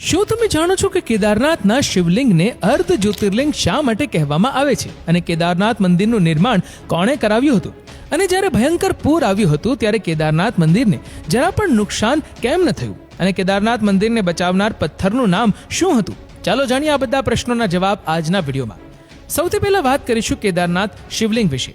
શું તમે જાણો છો કે કેદારનાથના શિવલિંગને અર્ધ જ્યોતિર્લિંગ શા માટે કહેવામાં આવે છે? અને કેદારનાથ મંદિરનું નિર્માણ કોણે કરાવ્યું હતું? અને જ્યારે ભયંકર પૂર આવ્યું હતું, ત્યારે કેદારનાથ મંદિરને જરા પણ નુકસાન કેમ ન થયું? અને કેદારનાથ મંદિરને બચાવનાર પથ્થરનું નામ શું હતું? ચાલો જાણીએ આ બધા પ્રશ્નોના જવાબ આજના વિડીયોમાં. સૌથી પહેલા વાત કરીશું કેદારનાથ શિવલિંગ વિશે.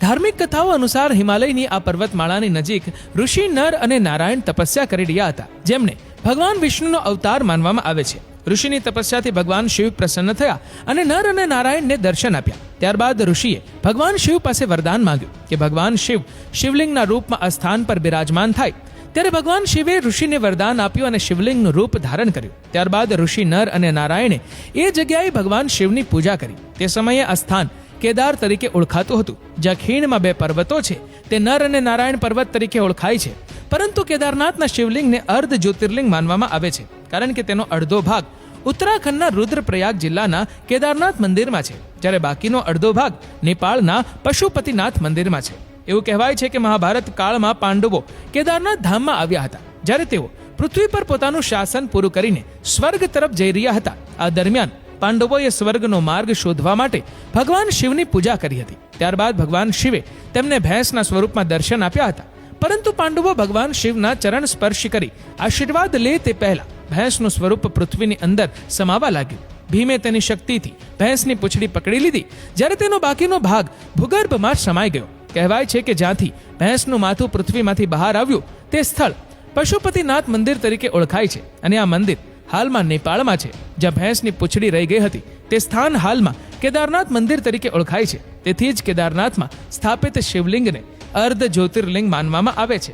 ધાર્મિક કથાઓ અનુસાર હિમાલયની આ પર્વતમાળાની નજીક ઋષિ નર અને નારાયણ તપસ્યા કરી રહ્યા હતા. જેમને ભગવાન વિષ્ણુનો અવતાર માનવામાં આવે છે. ઋષિની તપસ્યાથી ભગવાન શિવ પ્રસન્ન થયા અને નર અને નારાયણને દર્શન આપ્યા. ત્યારબાદ ઋષિએ ભગવાન શિવ પાસે વરદાન માંગ્યું કે ભગવાન શિવ શિવલિંગના રૂપમાં આ સ્થાન પર બિરાજમાન થાય. ત્યારે ભગવાન શિવે ઋષિને વરદાન આપ્યું અને શિવલિંગનું રૂપ ધારણ કર્યું. ત્યારબાદ ઋષિ નર અને નારાયણે એ જગ્યાએ ભગવાન શિવની પૂજા કરી. તે સમયે આ સ્થાન કેદાર તરીકે ઓળખાતું હતું, જ્યાં ખીણમાં બે પર્વતો છે, તે નર અને નારાયણ પર્વત તરીકે ઓળખાય છે. પરંતુ કેદારનાથના શિવલિંગને અર્ધ જ્યોતિર્લિંગ માનવામાં આવે છે, કારણ કે તેનો અડધો ભાગ ઉત્તરાખંડના રુદ્રપ્રયાગ જિલ્લાના કેદારનાથ મંદિરમાં છે, જ્યારે બાકીનો અડધો ભાગ નેપાળના પશુપતિનાથ મંદિરમાં છે. એવું કહેવાય છે કે મહાભારત કાળમાં પાંડવો કેદારનાથ ધામમાં આવ્યા હતા, જ્યારે તેઓ પૃથ્વી પર પોતાનું શાસન પૂરું કરીને સ્વર્ગ તરફ જઈ રહ્યા હતા. આ દરમિયાન પાંડવોએ સ્વર્ગનો માર્ગ શોધવા માટે ભગવાન શિવની પૂજા કરી હતી. ત્યારબાદ ભગવાન શિવે તેમને ભેંસના સ્વરૂપમાં દર્શન આપ્યા હતા. પરંતુ પાંડવો ભગવાન શિવના ચરણ સ્પર્શ કરી આશીર્વાદ લે તે પહેલા ભેંસનું સ્વરૂપ પૃથ્વીની અંદર સમાવા લાગ્યું. ભીમે તેની શક્તિથી ભેંસની પૂંછડી પકડી લીધી. જ્યારે તેનો બાકીનો ભાગ ભૂગર્ભમાં સમાઈ ગયો. કહેવાય છે કે જ્યાંથી ભેંસનું માથું પૃથ્વીમાંથી બહાર આવ્યું, તે સ્થળ પશુપતિનાથ મંદિર તરીકે ઓળખાય છે. અને આ મંદિર હાલમાં નેપાળમાં છે, જ્યાં ભેંસની પૂંછડી રહી ગઈ હતી. તે સ્થાન હાલમાં કેદારનાથ મંદિર તરીકે ઓળખાય છે. તેથી જ કેદારનાથમાં સ્થાપિત શિવલિંગને અર્ધ જ્યોતિર્લિંગ માનવામાં આવે છે.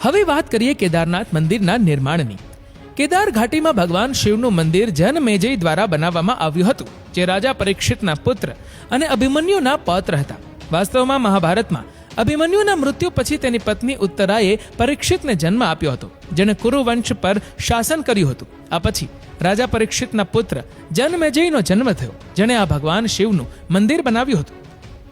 હવે વાત કરીએ કેદારનાથ મંદિરના નિર્માણની. કેદાર ઘાટીમાં ભગવાન શિવનું મંદિર જનમેજય દ્વારા બનાવવામાં આવ્યું હતું, જે રાજા પરીક્ષિતના પુત્ર અને અભિમન્યુના પૌત્ર હતા. વાસ્તવમાં મહાભારતમાં અભિમન્યુના મૃત્યુ પછી તેની પત્ની ઉત્તરાએ પરીક્ષિતને જન્મ આપ્યો હતો. જેણે કુરુવંશ પર શાસન કર્યું હતું. આ પછી રાજા પરીક્ષિતના પુત્ર જનમેજયનો જન્મ થયો, જેણે આ ભગવાન શિવનું મંદિર બનાવ્યું હતું.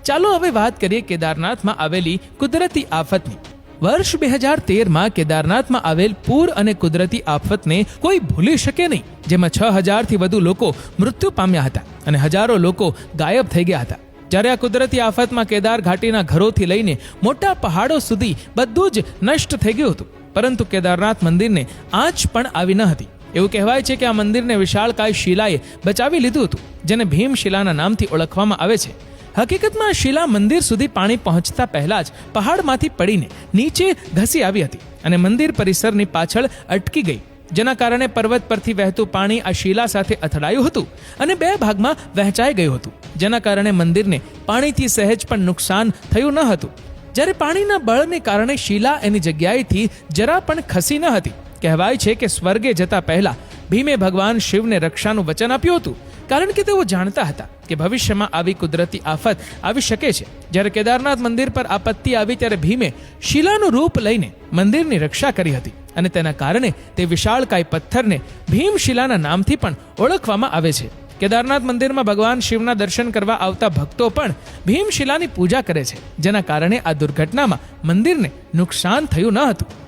ચાલો હવે વાત કરીએ કેદારનાથમાં આવેલી કુદરતી આફતની. વર્ષ બે હજાર તેરમાં કેદારનાથમાં આવેલ પૂર અને કુદરતી આફતને કોઈ ભૂલી શકે નહીં, જેમાં છ હજારથી વધુ લોકો મૃત્યુ પામ્યા હતા અને હજારો લોકો ગાયબ થઈ ગયા હતા. જ્યારે આ કુદરતી આફતમાં કેદાર ઘાટીના ઘરોથી લઈને મોટા પહાડો સુધી બધું જ નષ્ટ થઈ ગયું હતું. પરંતુ કેદારનાથ મંદિરને આંચ પણ આવી ન હતી. એવું કહેવાય છે કે આ મંદિરને વિશાળકાય શિલાએ બચાવી લીધું હતું, જેને ભીમ શિલાના નામથી ઓળખવામાં આવે છે. હકીકતમાં શિલા મંદિર સુધી પાણી પહોંચતા પહેલા જ પહાડમાંથી પડીને નીચે ઘસી આવી હતી અને મંદિર પરિસરની પાછળ અટકી ગઈ, જેના કારણે પર્વત પરથી વહેતું પાણી આ શિલા સાથે અથડાયું હતું અને બે ભાગમાં વહેંચાઈ ગયું હતું, જેના કારણે મંદિરને પાણીથી સહેજ પણ નુકસાન થયું ન હતું. જ્યારે પાણીના બળને કારણે શિલા એની જગ્યાએથી જરા પણ ખસી ન હતી. કહેવાય છે કે સ્વર્ગે જતા પહેલા ભીમે ભગવાન શિવને રક્ષાનું વચન આપ્યું હતું. કારણ કે તેઓ જાણતા હતા કે ભવિષ્યમાં આવી કુદરતી આફત આવી શકે છે. જ્યારે કેદારનાથ મંદિર પર આપત્તિ આવી ત્યારે ભીમે શિલાનું રૂપ લઈને મંદિરની રક્ષા કરી હતી અને તેના કારણે તે વિશાળકાય પથ્થરને ભીમશિલાના નામથી પણ ઓળખવામાં આવે છે. કેદારનાથ મંદિરમાં ભગવાન શિવના દર્શન કરવા આવતા ભક્તો પણ ભીમશિલાની પૂજા કરે છે, જેના કારણે આ દુર્ઘટનામાં મંદિરને નુકસાન થયું ન હતું.